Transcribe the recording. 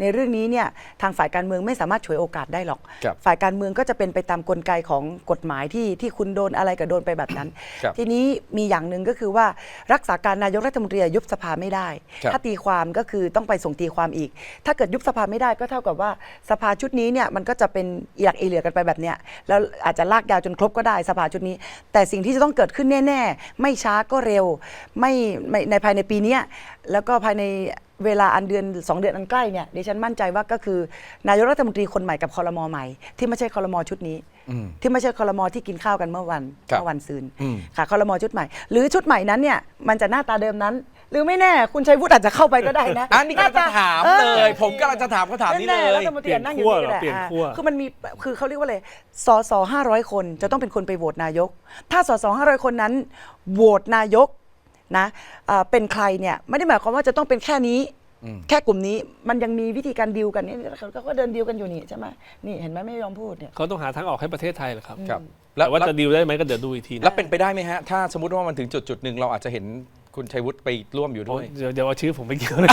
ในเรื่องนี้เนี่ยทางฝ่ายการเมืองไม่สามารถฉวยโอกาสได้หรอก ครับฝ่ายการเมืองก็จะเป็นไปตามกลไกของกฎหมายที่ที่คุณโดนอะไรก็โดนไปแบบนั้น ครับทีนี้มีอย่างหนึ่งก็คือว่ารักษาการนายกรัฐมนตรียุบสภาไม่ได้ ครับ ถ้าตีความก็คือต้องไปส่งตีความอีก ถ้าเกิดยุบสภาไม่ได้ก็เท่ากับว่าสภาชุดนี้เนี่ยมันก็จะเป็นอีหลักอีเหลือกันไปแบบเนี้ยแล้วอาจจะลากยาวจนครบก็ได้สภาชุดนี้ แต่สิ่งที่จะต้องเกิดขึ้นแน่ ๆ ไม่ช้าก็เร็ว ไม่ไม่ในภายในปีเนี้ยแล้วก็ภายใน เวลาอันเดือน 2 เดือนอันใกล้เนี่ยดิฉันมั่นใจว่าก็คือนายกรัฐมนตรีคนใหม่กับคอรมอใหม่ ที่ไม่ใช่คอรมอชุดนี้ อืม ที่ไม่ใช่คอรมอที่กินข้าวกันเมื่อวันครับ เมื่อวันซืนอืม ค่ะคอรมอชุดใหม่ หรือชุดใหม่นั้นเนี่ยมันจะหน้าตาเดิมนั้น หรือไม่แน่คุณชัยวุฒิอาจจะเข้าไปก็ได้นะอันนี้กำลังจะถามออเลย ผมกำลังจะถามคำถามนี้เลแๆยรัฐมนตรีนั่งอยู่นี่ก็ได้เปลี่ยนอ่าขั้วคือมันมีคือเขาเรียกว่าอะไรสสห้าร้อยคนจะต้องเป็นคนไปโหวตนายก ถ้าสสห้าร้อยคนนั้นโหวตนายก นะอ่าเป็นใครเนี่ยไม่ได้หมายความว่าจะต้องเป็นแค่นี้อืมแค่กลุ่มนี้มันยังมีวิธีการดีลกันนี่เขาก็เดินดีลกันอยู่นี่ใช่ไหมนี่เห็นไหมไม่ยอมพูดเนี่ยเขาต้องหาทางออกให้ประเทศไทยเหรอครับครับแต่ว่าแล้วจะดีลได้ไหมก็เดี๋ยวดูอีกทีนะแล้วเป็นไปได้ไหมฮะถ้าสมมติว่ามันถึงจุดจุดๆหนึ่งเราอาจจะเห็นคุณชัยวุฒิไปร่วมอยู่ด้วยเดี๋ยวเดี๋ยวเอาชื่อผมไปเกี่ยวเลย